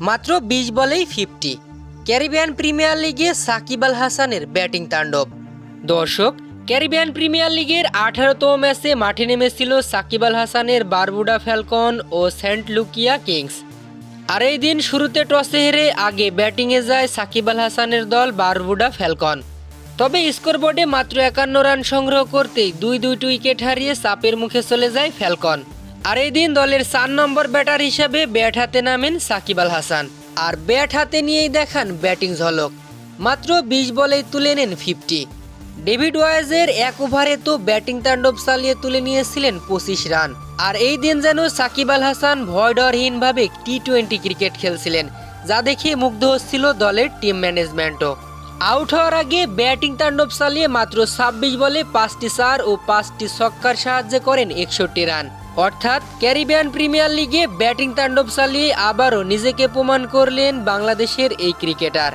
মাত্র বিশ বলেই ফিফটি ক্যারিবিয়ান প্রিমিয়ার লিগে সাকিব আল হাসানের ব্যাটিং তাণ্ডব। দর্শক, ক্যারিবিয়ান প্রিমিয়ার লিগের আঠারোতম ম্যাচে মাঠে নেমেছিল সাকিব আল হাসানের বারবুডা ফ্যালকন ও সেন্ট লুকিয়া কিংস। আর এই দিন শুরুতে টসে হেরে আগে ব্যাটিংয়ে যায় সাকিব আল হাসানের দল বারবুডা ফ্যালকন। তবে স্কোরবোর্ডে মাত্র একান্ন রান সংগ্রহ করতেই দুই দুইটি উইকেট হারিয়ে চাপের মুখে চলে যায় ফ্যালকন। আর এই দিন দলের চার নম্বর ব্যাটার হিসাবে ব্যাট হাতে নামেন সাকিব আল হাসান। আর ব্যাট হাতে নিয়েই দেখান ব্যাটিং ঝলক। মাত্র বিশ বলেই তুলে নেন ফিফটি। ডেভিড ওয়াইজের এক ওভারে তো ব্যাটিং তাণ্ডব চালিয়ে তুলে নিয়েছিলেন পঁচিশ রান। আর এই দিন যেন সাকিব আল হাসান ভয়ডরহীনভাবে টি টোয়েন্টি ক্রিকেট খেলছিলেন, যা দেখে মুগ্ধ হচ্ছিল দলের টিম ম্যানেজমেন্টও। আউট হওয়ার আগে ব্যাটিং তাণ্ডব চালিয়ে মাত্র ছাব্বিশ বলে পাঁচটি চার ও পাঁচটি ছক্কার সাহায্যে করেন একষট্টি রান। অর্থাৎ ক্যারিবিয়ান প্রিমিয়ার লিগে ব্যাটিং তাণ্ডব চালিয়ে আবারও নিজেকে প্রমাণ করলেন বাংলাদেশের এই ক্রিকেটার।